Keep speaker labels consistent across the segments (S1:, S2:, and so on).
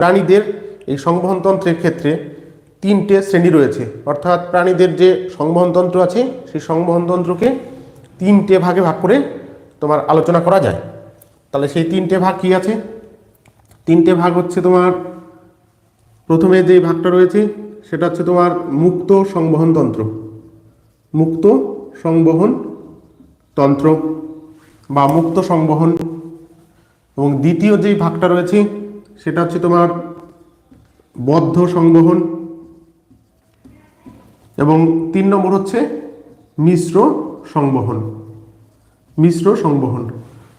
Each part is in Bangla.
S1: প্রাণীদের এই সংবহনতন্ত্রের ক্ষেত্রে তিনটে শ্রেণি রয়েছে। অর্থাৎ প্রাণীদের যে সংবহনতন্ত্র আছে, সেই সংবহনতন্ত্রকে তিনটে ভাগে ভাগ করে তোমার আলোচনা করা যায়। তাহলে সেই তিনটে ভাগ কি আছে? তিনটে ভাগ হচ্ছে তোমার প্রথমে যে ভাগটা রয়েছে, সেটা হচ্ছে তোমার মুক্ত সংবহনতন্ত্র। মুক্ত সংবহন তন্ত্র বা মুক্ত সংবহন। এবং দ্বিতীয় যেই ভাগটা রয়েছে সেটা হচ্ছে তোমার বদ্ধ সংবহন এবং তিন নম্বর হচ্ছে মিশ্র সংবহন। মিশ্র সংবহন।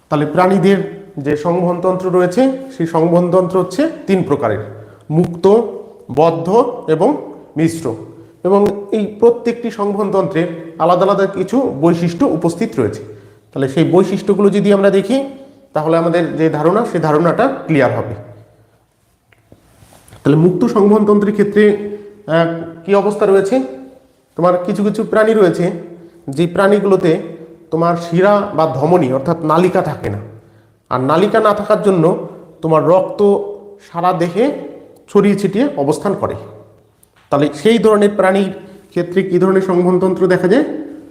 S1: তাহলে প্রাণীদের যে সংবহনতন্ত্র রয়েছে, সেই সংবহনতন্ত্র হচ্ছে তিন প্রকারের, মুক্ত, বদ্ধ এবং মিশ্র। এবং এই প্রত্যেকটি সংবহনতন্ত্রের আলাদা আলাদা কিছু বৈশিষ্ট্য উপস্থিত রয়েছে। তাহলে সেই বৈশিষ্ট্যগুলো যদি আমরা দেখি, তাহলে আমাদের যে ধারণা সেই ধারণাটা ক্লিয়ার হবে। তাহলে মুক্ত সংবহনতন্ত্রের ক্ষেত্রে কি অবস্থা রয়েছে? তোমার কিছু কিছু প্রাণী রয়েছে, যে প্রাণীগুলোতে তোমার শিরা বা ধমনী, অর্থাৎ নালিকা থাকে না। আর নালিকা না থাকার জন্য তোমার রক্ত সারা দেহে ছড়িয়ে ছিটিয়ে অবস্থান করে। তাহলে সেই ধরনের প্রাণীর ক্ষেত্রে কী ধরনের সংবহনতন্ত্র দেখা যায়?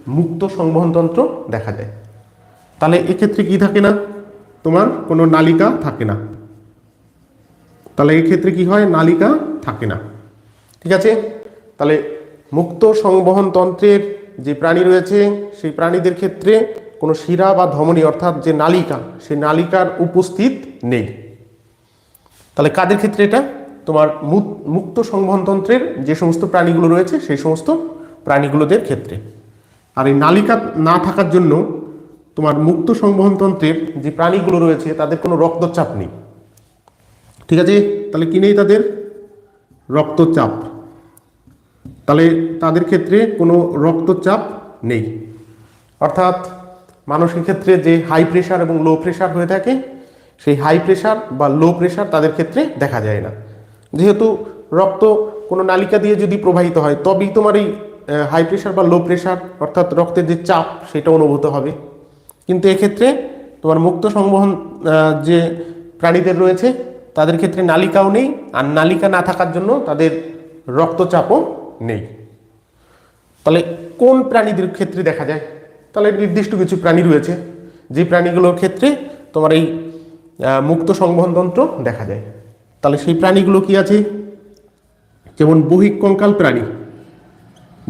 S1: মুক্ত সংবহনতন্ত্র দেখা যায়। তাহলে এক্ষেত্রে কি থাকে না? তোমার কোনো নালিকা থাকে না। তাহলে এই ক্ষেত্রে কি হয়? নালিকা থাকে না। ঠিক আছে? তাহলে মুক্ত সংবহন তন্ত্রের যে প্রাণী রয়েছে, সেই প্রাণীদের ক্ষেত্রে কোনো শিরা বা ধমনী, অর্থাৎ যে নালিকা, সেই নালিকার উপস্থিত নেই। তাহলে কাদের ক্ষেত্রে এটা? তোমার মুক- মুক্ত সংবহন তন্ত্রের যে সমস্ত প্রাণীগুলো রয়েছে, সেই সমস্ত প্রাণীগুলোদের ক্ষেত্রে। আর এই নালিকা না থাকার জন্য তোমার মুক্ত সংবহন তন্ত্রের যে প্রাণীগুলো রয়েছে, তাদের কোনো রক্তচাপ নেই। ঠিক আছে? তাহলে কি নেই তাদের? রক্তচাপ। তাহলে তাদের ক্ষেত্রে কোনো রক্তচাপ নেই। অর্থাৎ মানুষের ক্ষেত্রে যে হাই প্রেশার এবং লো প্রেশার হয়ে থাকে, সেই হাই প্রেশার বা লো প্রেশার তাদের ক্ষেত্রে দেখা যায় না। যেহেতু রক্ত কোনো নালিকা দিয়ে যদি প্রবাহিত হয়, তবেই তোমার এই হাই প্রেশার বা লো প্রেশার অর্থাৎ রক্তের যে চাপ, সেটা অনুভূত হবে। কিন্তু এক্ষেত্রে তোমার মুক্ত সংবহন যে প্রাণীদের রয়েছে তাদের ক্ষেত্রে নালিকাও নেই, আর নালিকা না থাকার জন্য তাদের রক্তচাপও নেই। তাহলে কোন প্রাণীদের ক্ষেত্রে দেখা যায়? তাহলে নির্দিষ্ট কিছু প্রাণী রয়েছে। যে প্রাণীগুলোর ক্ষেত্রে তোমার এই মুক্ত সংবহনতন্ত্র দেখা যায়। তাহলে সেই প্রাণীগুলো কি আছে? যেমন বহিক কঙ্কাল প্রাণী।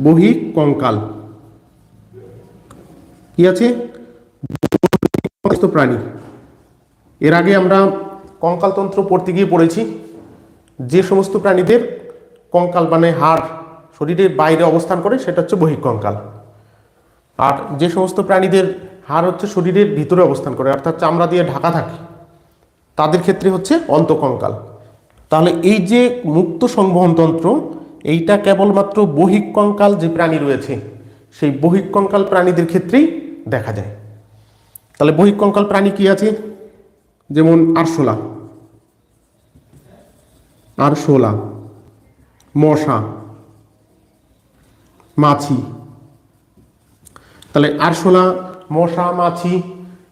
S1: বহিক কঙ্কাল। কি আছে? প্রাণী। এর আগে আমরা কঙ্কালতন্ত্র পড়তে গিয়ে পড়েছি। যে সমস্ত প্রাণীদের কঙ্কাল মানে হাড় শরীরের বাইরে অবস্থান করে, সেটা হচ্ছে বহিঃকঙ্কাল। আর যে সমস্ত প্রাণীদের হাড় হচ্ছে শরীরের ভিতরে অবস্থান করে, অর্থাৎ চামড়া দিয়ে ঢাকা থাকে, তাদের ক্ষেত্রে হচ্ছে অন্তকঙ্কাল। তাহলে এই যে মুক্ত সংবহনতন্ত্র এইটা কেবলমাত্র বহিঃকঙ্কাল যে প্রাণী রয়েছে, সেই বহিঃকঙ্কাল প্রাণীদের ক্ষেত্রেই দেখা যায়। তাহলে বহিঃকঙ্কাল প্রাণী কি আছে? যেমন আরশোলা। আরশোলা, মশা, মাছি। তাহলে আরশোলা, মশা, মাছি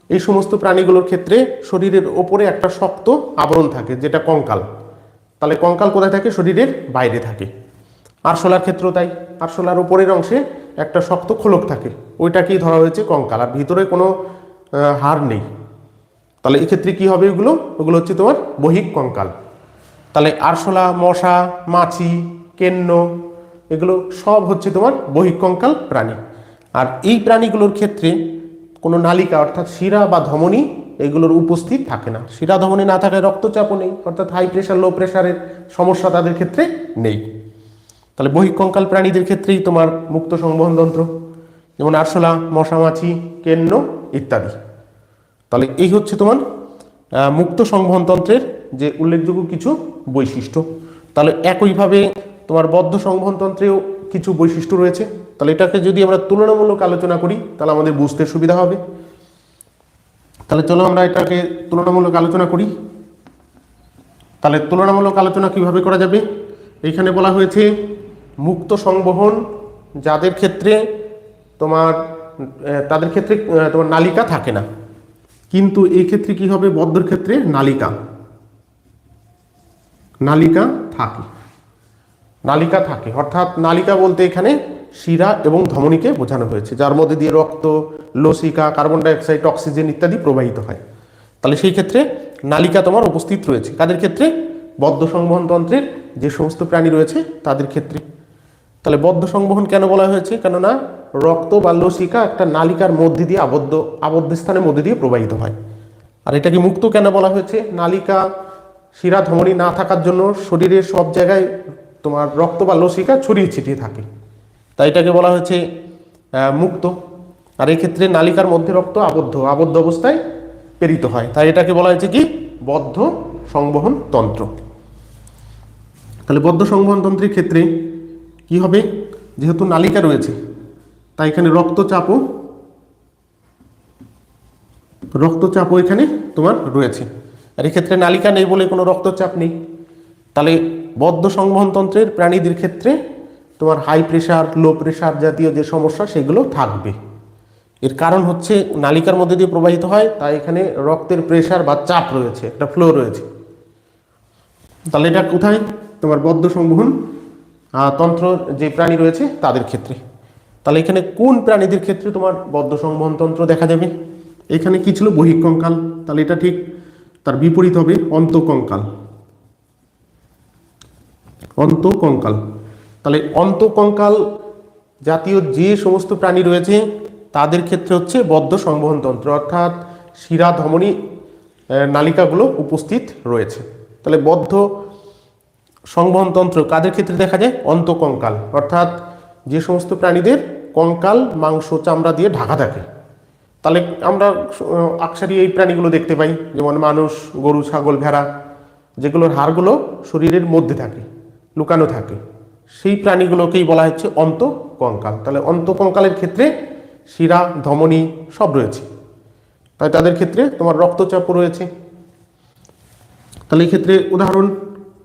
S1: এই সমস্ত প্রাণীগুলোর ক্ষেত্রে শরীরের ওপরে একটা শক্ত আবরণ থাকে, যেটা কঙ্কাল। তাহলে কঙ্কাল কোথায় থাকে? শরীরের বাইরে থাকে। আরশোলার ক্ষেত্রেও তাই। আরশোলার ওপরের অংশে একটা শক্ত খোলক থাকে। ওইটাকেই ধরা হয়েছে কঙ্কাল। আর ভিতরে কোনো হাড় নেই। তাহলে এক্ষেত্রে কি হবে ওগুলো ওগুলো হচ্ছে তোমার বহিক কঙ্কাল। তাহলে আরশোলা, মশা, মাছি, কেন্ন, এগুলো সব হচ্ছে তোমার বহিঃকঙ্কাল প্রাণী। আর এই প্রাণীগুলোর ক্ষেত্রে কোনো নালিকা, অর্থাৎ শিরা বা ধমনী এগুলোর উপস্থিত থাকে না। শিরা, ধমনী না থাকায় রক্তচাপও নেই, অর্থাৎ হাই প্রেশার লো প্রেশারের সমস্যা তাদের ক্ষেত্রে নেই। তাহলে বহিঃকঙ্কাল প্রাণীদের ক্ষেত্রেই তোমার মুক্ত সংবহনতন্ত্র যেমন আরশোলা, মশা, মাছি, কেন্ন ইত্যাদি। তাহলে এই হচ্ছে তোমার মুক্ত সংবহনতন্ত্রের যে উল্লেখযোগ্য কিছু বৈশিষ্ট্য। তাহলে একইভাবে তোমার বদ্ধ সংবহনতন্ত্রেও কিছু বৈশিষ্ট্য রয়েছে। তাহলে এটাকে যদি আমরা তুলনামূলক আলোচনা করি, তাহলে আমাদের বুঝতে সুবিধা হবে। তাহলে চলো আমরা এটাকে তুলনামূলক আলোচনা করি। তাহলে তুলনামূলক আলোচনা কীভাবে করা যাবে? এইখানে বলা হয়েছে, মুক্ত সংবহন যাদের ক্ষেত্রে তোমার তাদের ক্ষেত্রে তোমার নালিকা থাকে না। কিন্তু এই ক্ষেত্রে কি হবে? বদ্ধর ক্ষেত্রে নালিকা। নালিকা থাকে। নালিকা থাকে। অর্থাৎ নালিকা বলতে এখানে শিরা এবং ধমনীকে বোঝানো হয়েছে, যার মধ্যে দিয়ে রক্ত, লসিকা, কার্বন ডাইঅক্সাইড, অক্সিজেন ইত্যাদি প্রবাহিত হয়। তাহলে সেই ক্ষেত্রে নালিকা তোমার উপস্থিত রয়েছে। কাদের ক্ষেত্রে? বদ্ধ সংবহন তন্ত্রের যে সমস্ত প্রাণী রয়েছে, তাদের ক্ষেত্রে তাহলে বদ্ধ সংবহন কেন বলা হয়েছে? কেননা রক্ত বা লসিকা একটা নালিকার মধ্যে দিয়ে আবদ্ধ আবদ্ধ স্থানের মধ্যে দিয়ে প্রবাহিত হয়। আর এটাকে মুক্ত কেন বলা হয়েছে? নালিকা, শিরা, ধমনী না থাকার জন্য শরীরের সব জায়গায় তোমার রক্ত বা লসিকা ছড়িয়ে ছিটিয়ে থাকে। তাই এটাকে বলা হয়েছে মুক্ত। আর এই ক্ষেত্রে নালিকার মধ্যে রক্ত আবদ্ধ আবদ্ধ অবস্থায় প্রেরিত হয়। তাই এটাকে বলা হয়েছে কি? বদ্ধ সংবহন তন্ত্র। তাহলে বদ্ধ সংবহন তন্ত্রের ক্ষেত্রে কি হবে? যেহেতু নালিকা রয়েছে তাই এখানে রক্তচাপও রক্তচাপও এখানে তোমার রয়েছে। আর এক্ষেত্রে নালিকা নেই বলে কোনো রক্তচাপ নেই। তাহলে বদ্ধ সংবহন তন্ত্রের প্রাণীদের ক্ষেত্রে তোমার হাই প্রেশার লো প্রেশার জাতীয় যে সমস্যা, সেগুলো থাকবে। এর কারণ হচ্ছে নালিকার মধ্যে দিয়ে প্রবাহিত হয় তাই এখানে রক্তের প্রেশার বা চাপ রয়েছে, একটা ফ্লো রয়েছে। তাহলে এটা কোথায়? তোমার বদ্ধ সংবহন তন্ত্র যে প্রাণী রয়েছে তাদের ক্ষেত্রে। তাহলে এখানে কোন প্রাণীদের ক্ষেত্রে তোমার বদ্ধ সংবহন তন্ত্র দেখা যাবে? এখানে কি ছিল? বহিঃকঙ্কাল। তাহলে এটা ঠিক, তার বিপরীত হবে অন্তকঙ্কাল। অন্তকঙ্কাল। তাহলে অন্তকঙ্কাল জাতীয় যে সমস্ত প্রাণী রয়েছে, তাদের ক্ষেত্রে হচ্ছে বদ্ধ সংবহন তন্ত্র, অর্থাৎ শিরা, ধমনী নালিকাগুলো উপস্থিত রয়েছে। তাহলে বদ্ধ সংবহন তন্ত্র কাদের ক্ষেত্রে দেখা যায়? অন্তকঙ্কাল। অর্থাৎ যে সমস্ত প্রাণীদের কঙ্কাল, মাংস, চামড়া দিয়ে ঢাকা থাকে। তাহলে আমরা আকসারি এই প্রাণীগুলো দেখতে পাই। যেমন মানুষ, গরু, ছাগল, ভেড়া, যেগুলোর হাড়গুলো শরীরের মধ্যে থাকে, লুকানো থাকে। সেই প্রাণীগুলোকেই বলা হচ্ছে অন্তকঙ্কাল। তাহলে অন্তকঙ্কালের ক্ষেত্রে শিরা, ধমনী সব রয়েছে। তাই তাদের ক্ষেত্রে তোমার রক্তচাপও রয়েছে। তাহলে এই ক্ষেত্রে উদাহরণ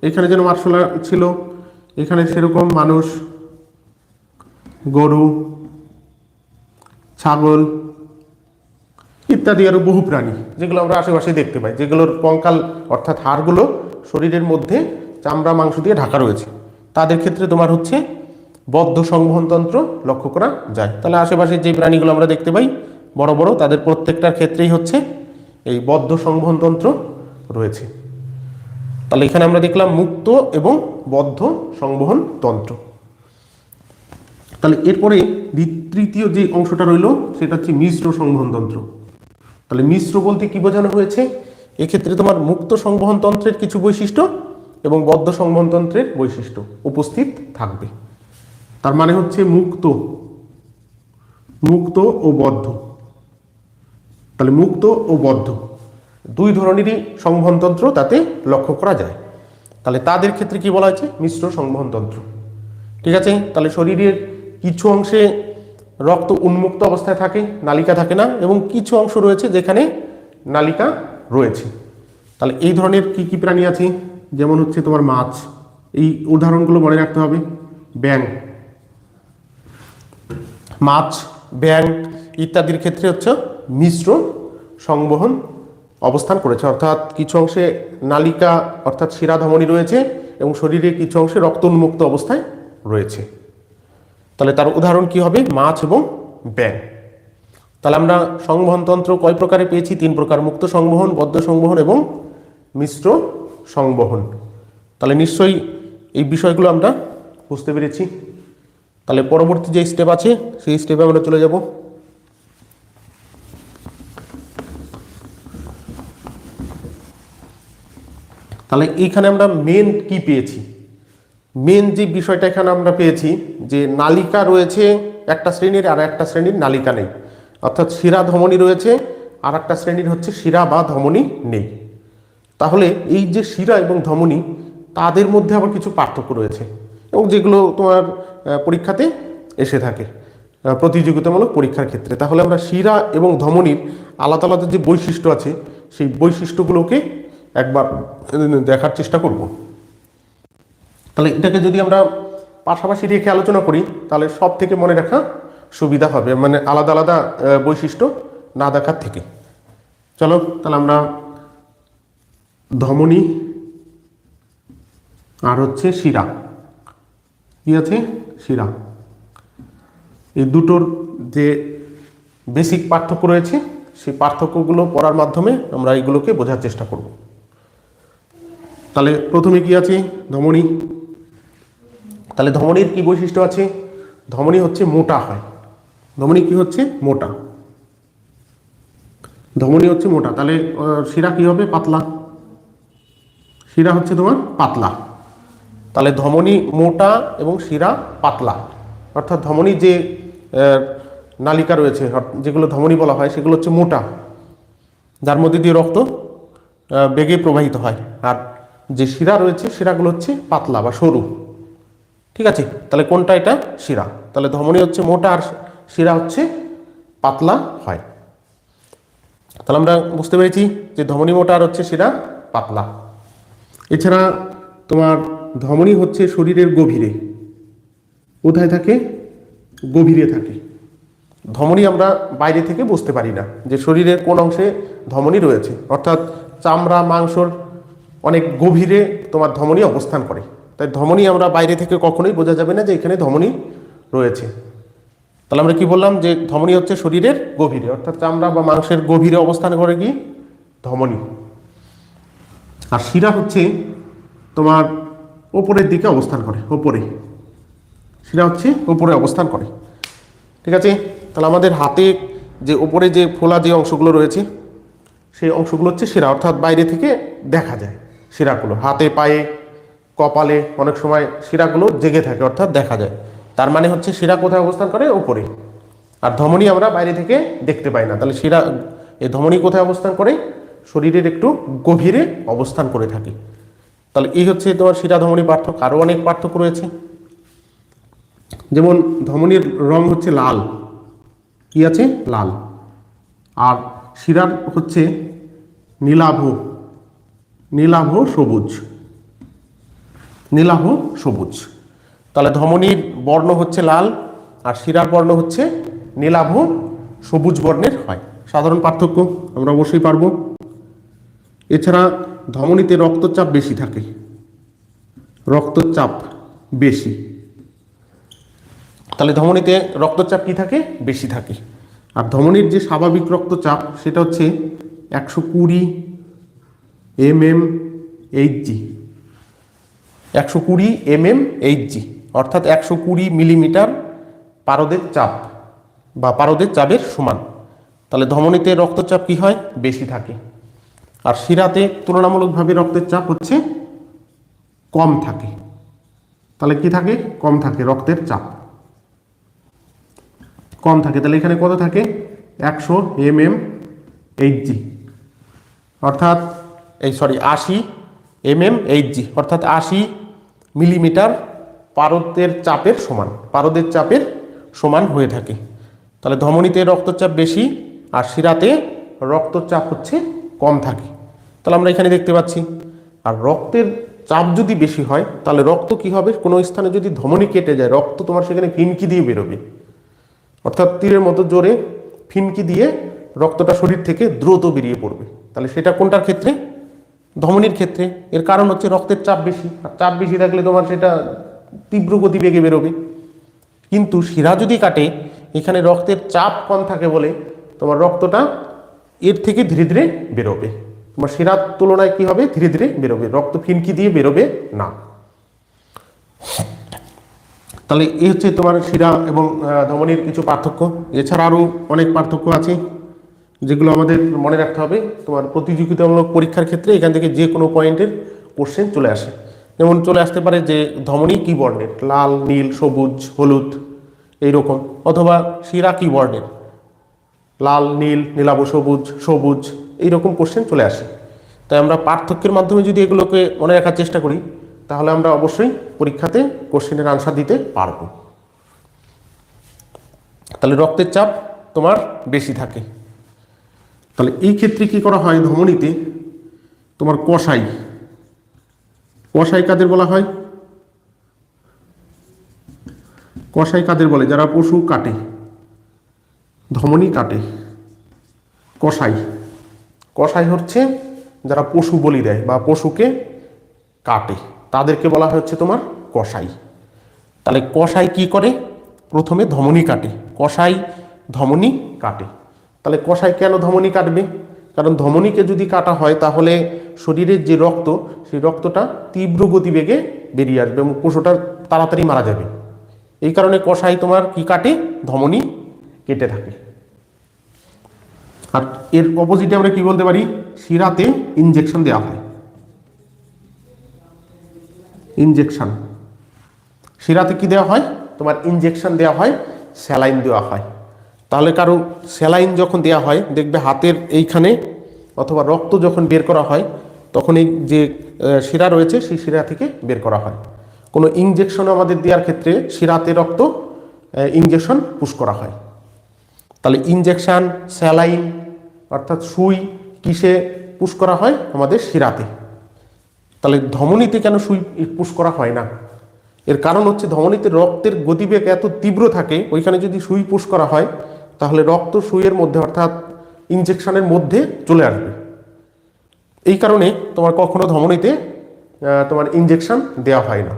S1: এখানে যেন মার্শাল ছিল, এখানে সেরকম মানুষ, গরু, ছাগল ইত্যাদি আরও বহু প্রাণী, যেগুলো আমরা আশেপাশে দেখতে পাই, যেগুলোর কঙ্কাল অর্থাৎ হাড়গুলো শরীরের মধ্যে চামড়া, মাংস দিয়ে ঢাকা রয়েছে। তাদের ক্ষেত্রে তোমার হচ্ছে বদ্ধ সংবহন তন্ত্র লক্ষ্য করা যায়। তাহলে আশেপাশে যে প্রাণীগুলো আমরা দেখতে পাই, বড় বড়, তাদের প্রত্যেকটার ক্ষেত্রেই হচ্ছে এই বদ্ধ সংবহন তন্ত্র রয়েছে। তাহলে এখানে আমরা দেখলাম মুক্ত এবং বদ্ধ সংবহন তন্ত্র। তাহলে এরপরে তৃতীয় যে অংশটা রইল, সেটা হচ্ছে মিশ্র সংবহন তন্ত্র। তাহলে মিশ্র বলতে কি বোঝানো হয়েছে? এক্ষেত্রে তোমার মুক্ত সংবহন তন্ত্রের কিছু বৈশিষ্ট্য এবং বদ্ধ সংবহন তন্ত্রের বৈশিষ্ট্য উপস্থিত থাকবে। তার মানে হচ্ছে মুক্ত মুক্ত ও বদ্ধ। তাহলে মুক্ত ও বদ্ধ। দুই ধরনেরই সংবহনতন্ত্র তাতে লক্ষ্য করা যায়। তাহলে তাদের ক্ষেত্রে কি বলা হয়েছে? মিশ্র সংবহনতন্ত্র। ঠিক আছে? তাহলে শরীরের কিছু অংশে রক্ত উন্মুক্ত অবস্থায় থাকে, নালিকা থাকে না, এবং কিছু অংশ রয়েছে যেখানে নালিকা রয়েছে। তাহলে এই ধরনের কি কি প্রাণী আছে? যেমন হচ্ছে তোমার মাছ। এই উদাহরণগুলো মনে রাখতে হবে। ব্যাং মাছ ব্যাং ইত্যাদির ক্ষেত্রে হচ্ছে মিশ্র সংবহন অবস্থান করেছে। অর্থাৎ কিছু অংশে নালিকা, অর্থাৎ শিরাধমনী রয়েছে এবং শরীরে কিছু অংশে রক্ত উন্মুক্ত অবস্থায় রয়েছে। তাহলে তার উদাহরণ কি হবে? মাছ এবং ব্যাং তাহলে আমরা সংবহনতন্ত্র কয় প্রকারে পেয়েছি? তিন প্রকার, মুক্ত সংবহন, বদ্ধ সংবহন এবং মিশ্র সংবহন। তাহলে নিশ্চয়ই এই বিষয়গুলো আমরা বুঝতে পেরেছি। তাহলে পরবর্তী যে স্টেপ আছে, সেই স্টেপে আমরা চলে যাব। তাহলে এইখানে আমরা মেন কি পেয়েছি? মেন যে বিষয়টা এখানে আমরা পেয়েছি যে নালিকা রয়েছে একটা শ্রেণির আর একটা শ্রেণির নালিকা নেই। অর্থাৎ শিরা ধমনী রয়েছে আর একটা শ্রেণির হচ্ছে শিরা বা ধমনী নেই। তাহলে এই যে শিরা এবং ধমনী, তাদের মধ্যে আবার কিছু পার্থক্য রয়েছে এবং যেগুলো তোমার পরীক্ষাতে এসে থাকে প্রতিযোগিতামূলক পরীক্ষার ক্ষেত্রে। তাহলে আমরা শিরা এবং ধমনীর আলাদা আলাদা যে বৈশিষ্ট্য আছে, সেই বৈশিষ্ট্যগুলোকে একবার দেখার চেষ্টা করব। তাহলে এটাকে যদি আমরা পাশাপাশি রেখে আলোচনা করি, তাহলে সব থেকে মনে রাখা সুবিধা হবে মানে আলাদা আলাদা বৈশিষ্ট্য না দেখার থেকে। চলো, তাহলে আমরা ধমনী আর হচ্ছে শিরা। কি আছে? শিরা। এই দুটোর যে বেসিক পার্থক্য রয়েছে, সেই পার্থক্যগুলো পড়ার মাধ্যমে আমরা এগুলোকে বোঝার চেষ্টা করব। তাহলে প্রথমে কি আছে? ধমনী। তাহলে ধমনীর কি বৈশিষ্ট্য আছে? ধমনী হচ্ছে মোটা হয়। ধমনী কি হচ্ছে? মোটা। ধমনী হচ্ছে মোটা। তাহলে শিরা কি হবে? পাতলা। শিরা হচ্ছে তোমার পাতলা। তাহলে ধমনী মোটা এবং শিরা পাতলা। অর্থাৎ ধমনী যে নালিকা রয়েছে যেগুলো ধমনী বলা হয়, সেগুলো হচ্ছে মোটা। যার মধ্যে দিয়ে রক্ত বেগে প্রবাহিত হয়। আর যে শিরা রয়েছে, শিরাগুলো হচ্ছে পাতলা বা সরু। ঠিক আছে? তাহলে কোনটা এটা? শিরা। তাহলে ধমনী হচ্ছে মোটা আর শিরা হচ্ছে পাতলা হয়। তাহলে আমরা বুঝতে পেরেছি যে ধমনী মোটা আর হচ্ছে শিরা পাতলা। এছাড়া তোমার ধমনী হচ্ছে শরীরের গভীরে। কোথায় থাকে? গভীরে থাকে। ধমনী আমরা বাইরে থেকে বুঝতে পারি না যে শরীরের কোন অংশে ধমনী রয়েছে। অর্থাৎ চামড়া, মাংসর অনেক গভীরে তোমার ধমনী অবস্থান করে। তাই ধমনী আমরা বাইরে থেকে কখনোই বোঝা যাবে না যে এখানে ধমনী রয়েছে। তাহলে আমরা কি বললাম যে ধমনী হচ্ছে শরীরের গভীরে, অর্থাৎ চামড়া বা মাংসের গভীরে অবস্থান করে কি? ধমনী। আর শিরা হচ্ছে তোমার ওপরের দিকে অবস্থান করে, ওপরে। শিরা হচ্ছে ওপরে অবস্থান করে। ঠিক আছে? তাহলে আমাদের হাতে যে ওপরে যে ফোলা যে অংশগুলো রয়েছে, সেই অংশগুলো হচ্ছে শিরা, অর্থাৎ বাইরে থেকে দেখা যায়। শিরাগুলো, হাতে, পায়ে, কপালে অনেক সময় শিরাগুলো জেগে থাকে, অর্থাৎ দেখা যায়। তার মানে হচ্ছে শিরা কোথায় অবস্থান করে? ওপরে আর ধমনী আমরা বাইরে থেকে দেখতে পাই না। তাহলে শিরা এই ধমনী কোথায় অবস্থান করে? শরীরের একটু গভীরে অবস্থান করে থাকে। তাহলে এই হচ্ছে তোমার শিরা ধমনী পার্থক্য। আরও অনেক পার্থক্য রয়েছে। যেমন ধমনীর রং হচ্ছে লাল। কি আছে? লাল। আর শিরার হচ্ছে নীলাভ। নীলাভ সবুজ। নীলাভ সবুজ। তাহলে ধমনীর বর্ণ হচ্ছে লাল আর শিরার বর্ণ হচ্ছে নীলাভ সবুজ বর্ণের হয়। সাধারণ পার্থক্য আমরা অবশ্যই পারব। এছাড়া ধমনীতে রক্তচাপ বেশি থাকে। রক্তচাপ বেশি। তাহলে ধমনীতে রক্তচাপ কি থাকে? বেশি থাকে। আর ধমনীর যে স্বাভাবিক রক্তচাপ, সেটা হচ্ছে একশো কুড়ি এম এম এইচ জি একশো কুড়ি এম এম এইচ জি অর্থাৎ একশো কুড়ি মিলিমিটার পারদের চাপ বা পারদের চাপের সমান। তাহলে ধমনীতে রক্তচাপ কি হয়? বেশি থাকে। আর শিরাতে তুলনামূলকভাবে রক্তের চাপ হচ্ছে কম থাকে। তাহলে কি থাকে? কম থাকে রক্তের চাপ। কম থাকে। তাহলে এখানে কত থাকে? একশো এম এম এইচ জি অর্থাৎ এই সরি, আশি এম এম এইচ জি, অর্থাৎ আশি মিলিমিটার পারদের চাপের সমান, পারদের চাপের সমান হয়ে থাকে। তাহলে ধমনীতে রক্তচাপ বেশি আর শিরাতে রক্তচাপ হচ্ছে কম থাকে। তাহলে আমরা এখানে দেখতে পাচ্ছি, আর রক্তের চাপ যদি বেশি হয়, তাহলে রক্ত কি হবে? কোনো স্থানে যদি ধমনী কেটে যায়, রক্ত তোমার সেখানে ফিনকি দিয়ে বেরোবে। অর্থাৎ তীরের মতো জোরে ফিনকি দিয়ে রক্তটা শরীর থেকে দ্রুত বেরিয়ে পড়বে। তাহলে সেটা কোনটার ক্ষেত্রে? ধমনির ক্ষেত্রে, এর কারণ হচ্ছে রক্তের চাপ বেশি। চাপ বেশি থাকলে তোমার সেটা তীব্র গতিবেগে বেরোবে। কিন্তু শিরা যদি কাটে, এখানে রক্তের চাপ কম থাকে বলে তোমার রক্তটা এর থেকে ধীরে ধীরে বেরোবে। তোমার শিরার তুলনায় কি হবে? ধীরে ধীরে বেরোবে। রক্ত ফিনকি দিয়ে বেরোবে না। তাহলে এই হচ্ছে তোমার শিরা এবং ধমনীর কিছু পার্থক্য। এছাড়া আরও অনেক পার্থক্য আছে। যেগুলো আমাদের মনে রাখতে হবে, তোমার প্রতিযোগিতামূলক পরীক্ষার ক্ষেত্রে এখান থেকে যে কোনো পয়েন্টের কোশ্চেন চলে আসে। যেমন চলে আসতে পারে যে ধমনী কী বর্ণের লাল, নীল, সবুজ, হলুদ, এইরকম, অথবা শিরা কী বর্ণের লাল, নীল, নীলাভ সবুজ সবুজ, এইরকম কোশ্চেন চলে আসে। তাই আমরা পার্থক্যের মাধ্যমে যদি এগুলোকে মনে রাখার চেষ্টা করি, তাহলে আমরা অবশ্যই পরীক্ষাতে কোশ্চেনের আনসার দিতে পারব। তাহলে রক্তের চাপ তোমার বেশি থাকে। তাহলে এই ক্ষেত্রে কি করা হয় ধমনীতে? তোমার কষাই কষাই কাদের বলা হয়? কষাই কাদের বলে? যারা পশু কাটে। ধমনী কাটে। কষাই কষাই হচ্ছে যারা পশু বলি দেয় বা পশুকে কাটে। তাদেরকে বলা হচ্ছে তোমার কষাই তাহলে কষাই কি করে? প্রথমে ধমনী কাটে। কষাই ধমনী কাটে। তাহলে কষাই কেন ধমনী কাটবে? কারণ ধমনীকে যদি কাটা হয়, তাহলে শরীরের যে রক্ত, সেই রক্তটা তীব্র গতিবেগে বেরিয়ে আসবে এবং পশুটা তাড়াতাড়ি মারা যাবে। এই কারণে কষাই তোমার কি কাটে? ধমনী কেটে থাকে। আর এর অপোজিটে আমরা কি বলতে পারি? শিরাতে ইনজেকশন দেওয়া হয়। ইনজেকশন শিরাতে কি দেওয়া হয়? তোমার ইনজেকশন দেওয়া হয় স্যালাইন দেওয়া হয়। তাহলে কারও স্যালাইন যখন দেওয়া হয়, দেখবে হাতের এইখানে অথবা রক্ত যখন বের করা হয়, তখন এই যে শিরা রয়েছে, সেই শিরা থেকে বের করা হয়। কোনো ইঞ্জেকশন আমাদের দেওয়ার ক্ষেত্রে শিরাতে রক্ত ইঞ্জেকশন পুশ করা হয়। তাহলে ইনজেকশন স্যালাইন অর্থাৎ সুই কিসে পুশ করা হয়? আমাদের শিরাতে। তাহলে ধমনীতে কেন সুই পুশ করা হয় না? এর কারণ হচ্ছে ধমনীতে রক্তের গতিবেগ এত তীব্র থাকে, ওইখানে যদি সুই পুশ করা হয় তাহলে রক্ত সুইয়ের মধ্যে, অর্থাৎ ইনজেকশনের মধ্যে চলে আসবে। এই কারণে তোমার কখনো ধমনীতে তোমার ইনজেকশন দেওয়া হয় না।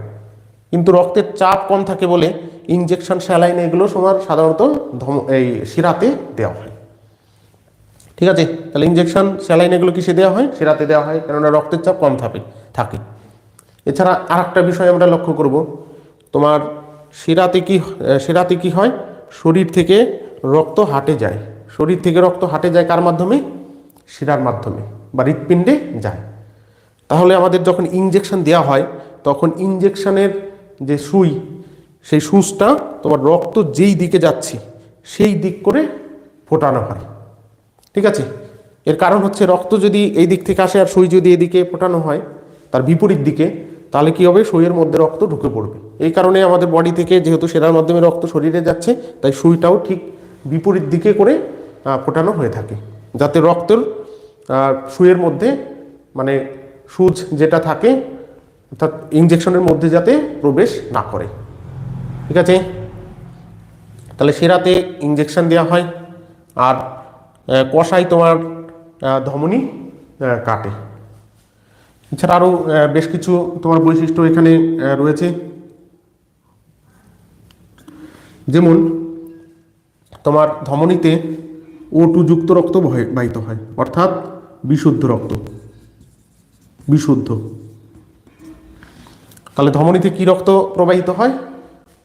S1: কিন্তু রক্তের চাপ কম থাকে বলে ইনজেকশন স্যালাইন এগুলো তোমার সাধারণত ধম, এই শিরাতে দেওয়া হয়। ঠিক আছে? তাহলে ইনজেকশন স্যালাইন এগুলো কিসে দেওয়া হয়? শিরাতে দেওয়া হয়, কেননা রক্তের চাপ কম থাকে থাকে। এছাড়া আর একটা বিষয় আমরা লক্ষ্য করব। তোমার শিরাতে কি শিরাতে কি হয়? শরীর থেকে রক্ত হাটে যায়। শরীর থেকে রক্ত হাটে যায় কার মাধ্যমে? শিরার মাধ্যমে বা হৃৎপিণ্ডে যায়। তাহলে আমাদের যখন ইনজেকশন দেওয়া হয়, তখন ইনজেকশনের যে সুই, সেই সুচটা তোমার রক্ত যেই দিকে যাচ্ছে, সেই দিক করে ফোটানো হয়। ঠিক আছে? এর কারণ হচ্ছে রক্ত যদি এই দিক থেকে আসে আর সুই যদি এদিকে ফোটানো হয়, তার বিপরীত দিকে, তাহলে কি হবে? সুইয়ের মধ্যে রক্ত ঢুকে পড়বে। এই কারণে আমাদের বডি থেকে যেহেতু সেরার মাধ্যমে রক্ত শরীরে যাচ্ছে, তাই সুইটাও ঠিক বিপরীত দিকে করে ফোটানো হয়ে থাকে। যাতে রক্তের আহ, সুইয়ের মধ্যে মানে সুচ যেটা থাকে অর্থাৎ ইঞ্জেকশনের মধ্যে যাতে প্রবেশ না করে। ঠিক আছে? তাহলে সেরাতে ইনজেকশন দেওয়া হয় আর কষাই তোমার ধমনী কাটে। এছাড়া আরও বেশ কিছু তোমার বৈশিষ্ট্য এখানে রয়েছে। যেমন তোমার ধমনীতে ও টু যুক্ত রক্ত বাহিত হয়। অর্থাৎ বিশুদ্ধ রক্ত। বিশুদ্ধ। তাহলে ধমনীতে কি রক্ত প্রবাহিত হয়?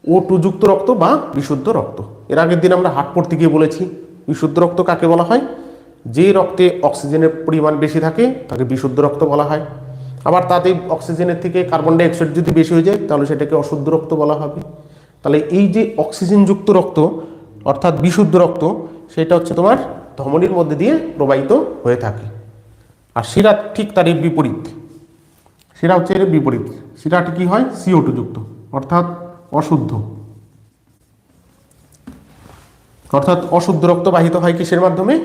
S1: ও টু যুক্ত রক্ত বা বিশুদ্ধ রক্ত। এর আগের দিন আমরা হাট পড়তে গিয়ে বলেছি, বিশুদ্ধ রক্ত কাকে বলা হয়? যে রক্তে অক্সিজেনের পরিমাণ বেশি থাকে, তাকে বিশুদ্ধ রক্ত বলা হয়। আবার তাতে অক্সিজেনের থেকে কার্বন ডাই অক্সাইড যদি বেশি হয়ে যায়, তাহলে সেটাকে অশুদ্ধ রক্ত বলা হবে। তাহলে এই যে অক্সিজেনযুক্ত রক্ত অর্থাৎ বিশুদ্ধ রক্ত, সেটা হচ্ছে তোমার ধমনীর মধ্যে দিয়ে প্রবাহিত হয়ে থাকে। আর শিরা ঠিক তার বিপরীত। শিরা হচ্ছে এর বিপরীত। শিরাটি কি হয়? সিও টু যুক্ত, অর্থাৎ অশুদ্ধ। অর্থাৎ অশুদ্ধ রক্ত বাহিত হয় কিসের মাধ্যমে?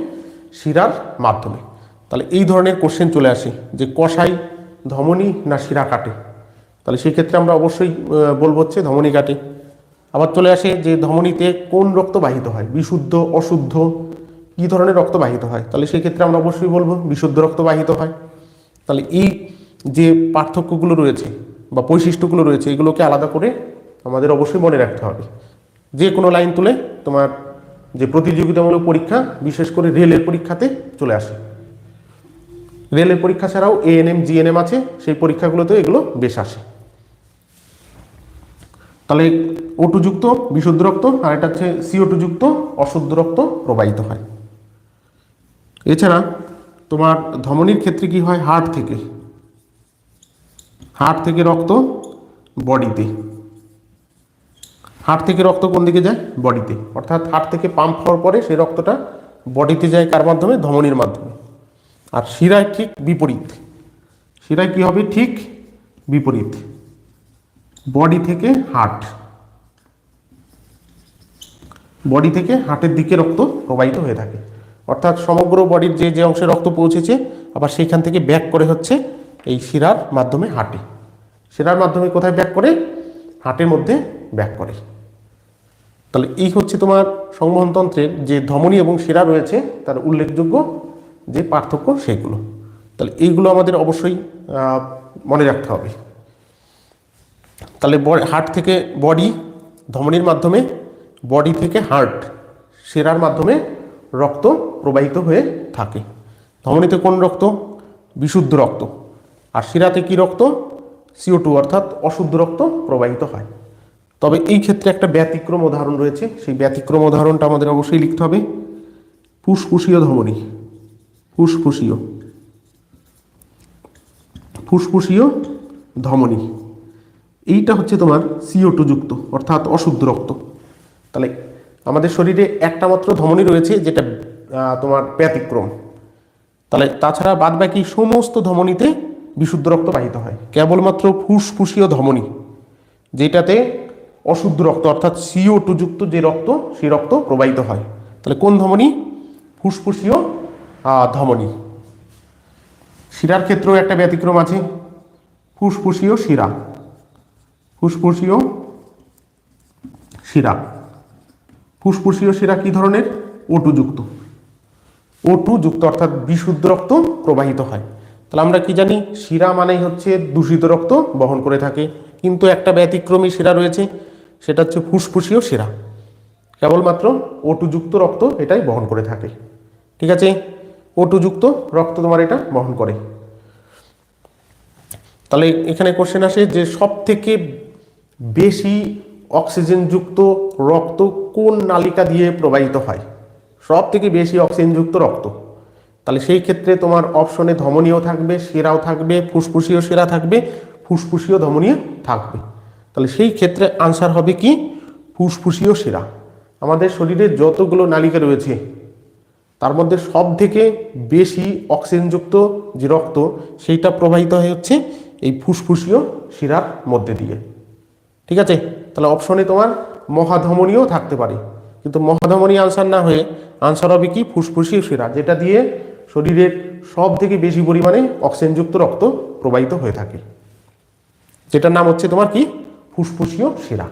S1: শিরার মাধ্যমে। তাহলে এই ধরনের কোশ্চেন চলে আসে যে কষাই ধমনী না শিরা কাটে। তাহলে সেই ক্ষেত্রে আমরা অবশ্যই বলব হচ্ছে ধমনী কাটে। আবার চলে আসে যে ধমনীতে কোন রক্ত বাহিত হয়? বিশুদ্ধ, অশুদ্ধ, কী ধরনের রক্ত বাহিত হয়? তাহলে সেই ক্ষেত্রে আমরা অবশ্যই বলব বিশুদ্ধ রক্ত বাহিত হয়। তাহলে এই যে পার্থক্যগুলো রয়েছে বা বৈশিষ্ট্যগুলো রয়েছে, এগুলোকে আলাদা করে আমাদের অবশ্যই মনে রাখতে হবে। যে কোনো লাইন তুলে তোমার যে প্রতিযোগিতামূলক পরীক্ষা, বিশেষ করে রেলের পরীক্ষাতে চলে আসে। রেলের পরীক্ষা ছাড়াও এএনএম জিএনএম আছে, সেই পরীক্ষাগুলোতে এগুলো বেশ আসে। তাহলে ওটুযুক্ত বিশুদ্ধ রক্ত, আর এটা হচ্ছে সিওটু যুক্ত, অশুদ্ধ রক্ত প্রবাহিত হয়। এছাড়া তোমার ধমনীর ক্ষেত্রে কি হয়? হার্ট থেকে। হার্ট থেকে রক্ত বডিতে। হার্ট থেকে রক্ত কোন দিকে যায়? বডিতে। অর্থাৎ হার্ট থেকে পাম্প হওয়ার পরে সেই রক্তটা বডিতে যায় কার মাধ্যমে? ধমনীর মাধ্যমে। আর শিরায় ঠিক বিপরীত। শিরায় কি হবে? ঠিক বিপরীত। বডি থেকে হার্ট। বডি থেকে হার্টের দিকে রক্ত প্রবাহিত হয়ে থাকে। অর্থাৎ সমগ্র বডির যে যে অংশে রক্ত পৌঁছেছে, আবার সেইখান থেকে ব্যাক করে হচ্ছে এই শিরার মাধ্যমে হার্টে শিরার মাধ্যমে কোথায় ব্যাক করে? হার্টের মধ্যে ব্যাক করে। তাহলে এই হচ্ছে তোমার সংবহনতন্ত্রের যে ধমনী এবং শিরা রয়েছে, তার উল্লেখযোগ্য যে পার্থক্য সেগুলো। তাহলে এইগুলো আমাদের অবশ্যই মনে রাখতে হবে। তাহলে হার্ট থেকে বডি ধমনির মাধ্যমে বডি থেকে হার্ট সেরার মাধ্যমে রক্ত প্রবাহিত হয়ে থাকে। ধমনীতে কোন রক্ত? বিশুদ্ধ রক্ত। আর শিরাতে কি রক্ত? সিও টু অর্থাৎ অশুদ্ধ রক্ত প্রবাহিত হয়। তবে এই ক্ষেত্রে একটা ব্যতিক্রম উদাহরণ রয়েছে। সেই ব্যতিক্রম উদাহরণটা আমাদের অবশ্যই লিখতে হবে। ফুসফুসীয় ধমনী। ফুসফুসীয়। ফুসফুসীয় ধমনী। এইটা হচ্ছে তোমার সিও টু যুক্ত, অর্থাৎ অশুদ্ধ রক্ত। তাহলে আমাদের শরীরে একটা মাত্র ধমনী রয়েছে, যেটা তোমার ব্যতিক্রম। তাহলে তাছাড়া বাদ বাকি সমস্ত ধমনীতে বিশুদ্ধ রক্ত বাহিত হয়। কেবলমাত্র ফুসফুসীয় ধমনী, যেটাতে অশুদ্ধ রক্ত, অর্থাৎ সিও টু যুক্ত যে রক্ত, সেই রক্ত প্রবাহিত হয়। তাহলে কোন ধমনী? ফুসফুসীয় ধমনী। শিরার ক্ষেত্রেও একটা ব্যতিক্রম আছে, ফুসফুসীয় শিরা। ফুসফুসীয় শিরা। ফুসফুসীয় শিরা কি ধরনের? ওটুযুক্ত ওটু যুক্ত। অর্থাৎ বিশুদ্ধ রক্ত প্রবাহিত হয়। তাহলে আমরা কি জানি? শিরা মানেই হচ্ছে দূষিত রক্ত বহন করে থাকে। কিন্তু একটা ব্যতিক্রমী শিরা রয়েছে, সেটা হচ্ছে ফুসফুসীয় শিরা। কেবলমাত্র ওটুযুক্ত রক্ত এটাই বহন করে থাকে। ঠিক আছে? ওটুযুক্ত রক্ত তোমার এটা বহন করে। তাহলে এখানে কোশ্চেন আসে যে সব থেকে বেশি অক্সিজেনযুক্ত রক্ত কোন নালিকা দিয়ে প্রবাহিত হয়? সব থেকে বেশি অক্সিজেনযুক্ত রক্ত। তাহলে সেই ক্ষেত্রে তোমার অপশনে ধমনীয় থাকবে শিরাও থাকবে, ফুসফুসীয় শিরা থাকবে, ফুসফুসীয় ধমনীয় থাকবে। তাহলে সেই ক্ষেত্রে আনসার হবে কি? ফুসফুসীয় শিরা আমাদের শরীরে যতগুলো নালিকা রয়েছে, তার মধ্যে সব থেকে বেশি অক্সিজেনযুক্ত যে রক্ত, সেইটা প্রবাহিত হয়ে হচ্ছে এই ফুসফুসীয় শিরার মধ্যে দিয়ে। ঠিক আছে? তাহলে অপশনে তোমার মহাধমনীয় থাকতে পারে। কিন্তু মহাধমনী আনসার না হয়ে আনসার হবে কি? ফুসফুসীয় শিরা যেটা দিয়ে শরীরের সব থেকে বেশি পরিমাণে অক্সিজেনযুক্ত রক্ত প্রবাহিত হয়ে থাকে। যেটার নাম হচ্ছে তোমার কি? ফুসফুসীয় শিরা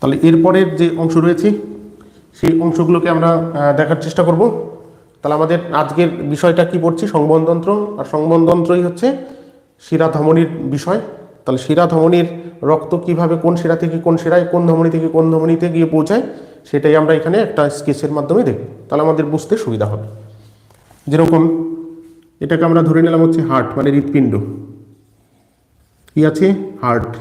S1: তাহলে এরপরের যে অংশ রয়েছে, সেই অংশগুলোকে আমরা দেখার চেষ্টা করব। তাহলে আমাদের আজকের বিষয়টা কি পড়ছি? সংবহনতন্ত্র আর সংবহনতন্ত্রই হচ্ছে শিরা ধমনির বিষয়। তাহলে শিরা ধমনির রক্ত কীভাবে, কোন শিরা থেকে কোন শিরায়, কোন ধমনি থেকে কোন ধমনিতে গিয়ে পৌঁছায়, সেটাই আমরা এখানে একটা স্কেচের মাধ্যমে দেখব। তাহলে আমাদের বুঝতে সুবিধা হবে। যেরকম এটাকে আমরা ধরে নিলাম হচ্ছে হার্ট মানে হৃৎপিণ্ড। কি আছে? হার্ট।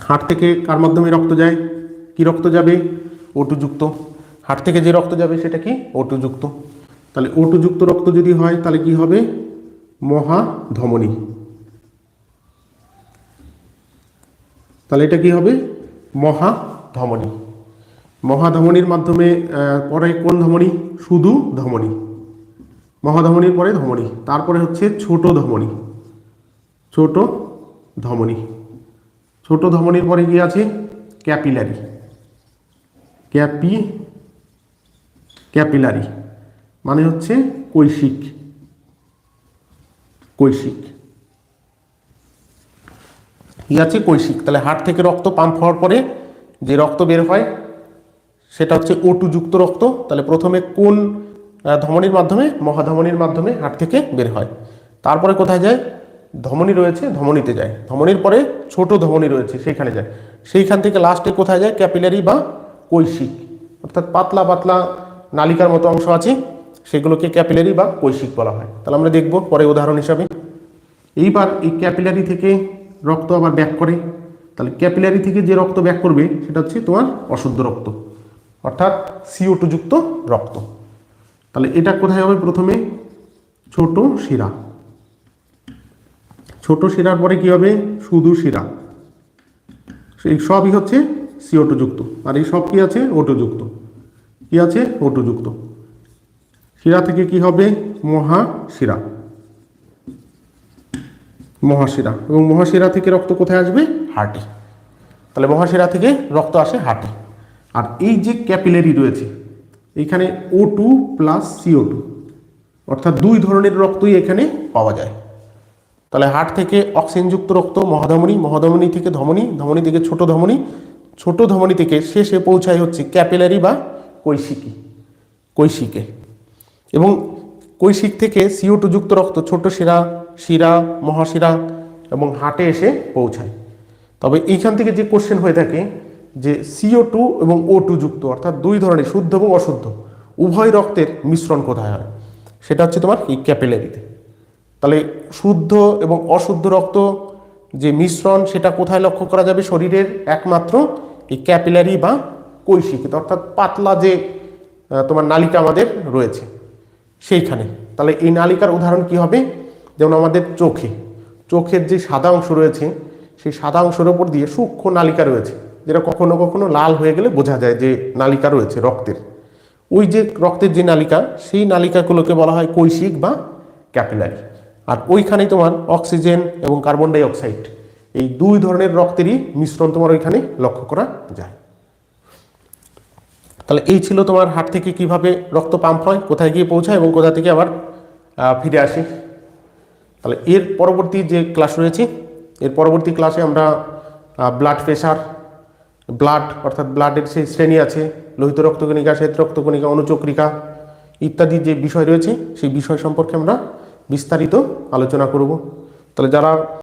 S1: হার্ট থেকে কার মাধ্যমে রক্ত যায়? কি রক্ত যাবে? ওটুযুক্ত হার্ট থেকে যে রক্ত যাবে সেটা কি? ওটুযুক্ত তাহলে ওটুযুক্ত রক্ত যদি হয়, তাহলে কি হবে? মহাধমনী। তাহলে এটা কি হবে? মহাধমনী। মহাধমনীর মাধ্যমে পরে কোন ধমনী? শুধু ধমনী। মহাধমনীর পরে ধমনী। তারপরে হচ্ছে ছোট ধমনী। ছোট ধমনী। ছোট ধমনীর পরে কি আছে? ক্যাপিলারি। ক্যাপি ক্যাপিলারি মানে হচ্ছে কৈশিক কৈশিক। কি আছে কৈশিক, তাহলে হার্ট থেকে রক্ত পাম্প হওয়ার পরে যে রক্ত বের হয়, সেটা হচ্ছে ওটুযুক্ত রক্ত, তাহলে প্রথমে কোন ধমনীর মাধ্যমে, মহাধমনীর মাধ্যমে হাট থেকে বের হয়। তারপরে কোথায় যায়? ধমনী রয়েছে, ধমনীতে যায়। ধমনীর পরে ছোট ধমনী রয়েছে, সেইখানে যায়। সেইখান থেকে লাস্টে কোথায় যায়? ক্যাপিলারি বা কৈশিক, অর্থাৎ পাতলা পাতলা নালিকার মতো অংশ আছে, সেগুলোকে ক্যাপিলারি বা কৈশিক বলা হয়। তাহলে আমরা দেখব পরে উদাহরণ হিসাবে। এইবার এই ক্যাপিলারি থেকে রক্ত আবার ব্যাক করে। তাহলে ক্যাপিলারি থেকে যে রক্ত ব্যাক করবে, সেটা হচ্ছে তোমার অশুদ্ধ রক্ত, অর্থাৎ সিও যুক্ত রক্ত। তাহলে এটা কোথায় হবে প্রথমে? ছোট শিরা। ছোট শিরার পরে কি হবে? শুধু শিরা। এই সবই হচ্ছে সিও যুক্ত। আর এই সব কি আছে? ওটো যুক্ত। কি আছে? ওটো যুক্ত শিরা থেকে কি হবে? মহাশিরা। মহাশিরা। এবং মহাশিরা থেকে রক্ত কোথায় আসবে? হার্টে তাহলে মহাশিরা থেকে রক্ত আসে হার্টে আর এই যে ক্যাপিলারি রয়েছে এইখানে O two plus CO two অর্থাৎ দুই ধরনের রক্তই এখানে পাওয়া যায়। তাহলে হার্ট থেকে অক্সিজেনযুক্ত রক্ত, মহাধমনী মহাধমনী থেকে ধমনী ধমনী থেকে ছোট ধমনী ছোট ধমনী থেকে শেষে পৌঁছায় হচ্ছে ক্যাপিলারি বা কৈশিকি, কৈশিকে। এবং কৈশিক থেকে সিও যুক্ত রক্ত, ছোট শিরা শিরা, মহাশিরা এবং হাটে এসে পৌঁছায়। তবে এইখান থেকে যে কোশ্চেন হয়ে থাকে যে সিও টু এবং ও টু যুক্ত, অর্থাৎ দুই ধরনের শুদ্ধ এবং অশুদ্ধ, উভয় রক্তের মিশ্রণ কোথায় হয়? সেটা হচ্ছে তোমার এই ক্যাপিলারিতে। তাহলে শুদ্ধ এবং অশুদ্ধ রক্ত যে মিশ্রণ, সেটা কোথায় লক্ষ্য করা যাবে? শরীরের একমাত্র এই ক্যাপিলারি বা কৈশিকিতে অর্থাৎ পাতলা যে তোমার নালিকা আমাদের রয়েছে, সেইখানে। তাহলে এই নালিকার উদাহরণ কি হবে? যেমন আমাদের চোখে, চোখের যে সাদা অংশ রয়েছে, সেই সাদা অংশের ওপর দিয়ে সূক্ষ্ম নালিকা রয়েছে, যেটা কখনো কখনো লাল হয়ে গেলে বোঝা যায় যে নালিকা রয়েছে রক্তের। ওই যে রক্তের যে নালিকা, সেই নালিকাগুলোকে বলা হয় কৈশিক বা ক্যাপিলারি। আর ওইখানে তোমার অক্সিজেন এবং কার্বন ডাই অক্সাইড, এই দুই ধরনের রক্তেরই মিশ্রণ তোমার ওইখানে লক্ষ্য করা যায়। তাহলে এই ছিল তোমার হাট থেকে কীভাবে রক্ত পাম্প হয়, কোথায় গিয়ে পৌঁছায় এবং কোথা থেকে আবার ফিরে আসে। তাহলে এর পরবর্তী যে ক্লাস রয়েছে, এর পরবর্তী ক্লাসে আমরা ব্লাড প্রেশার ব্লাড অর্থাৎ ব্লাডের সেই শ্রেণি আছে, লোহিত রক্তকণিকা, শ্বেত রক্তকণিকা, অনুচক্রিকা ইত্যাদি যে বিষয় রয়েছে, সেই বিষয় সম্পর্কে আমরা বিস্তারিত আলোচনা করব। তাহলে যারা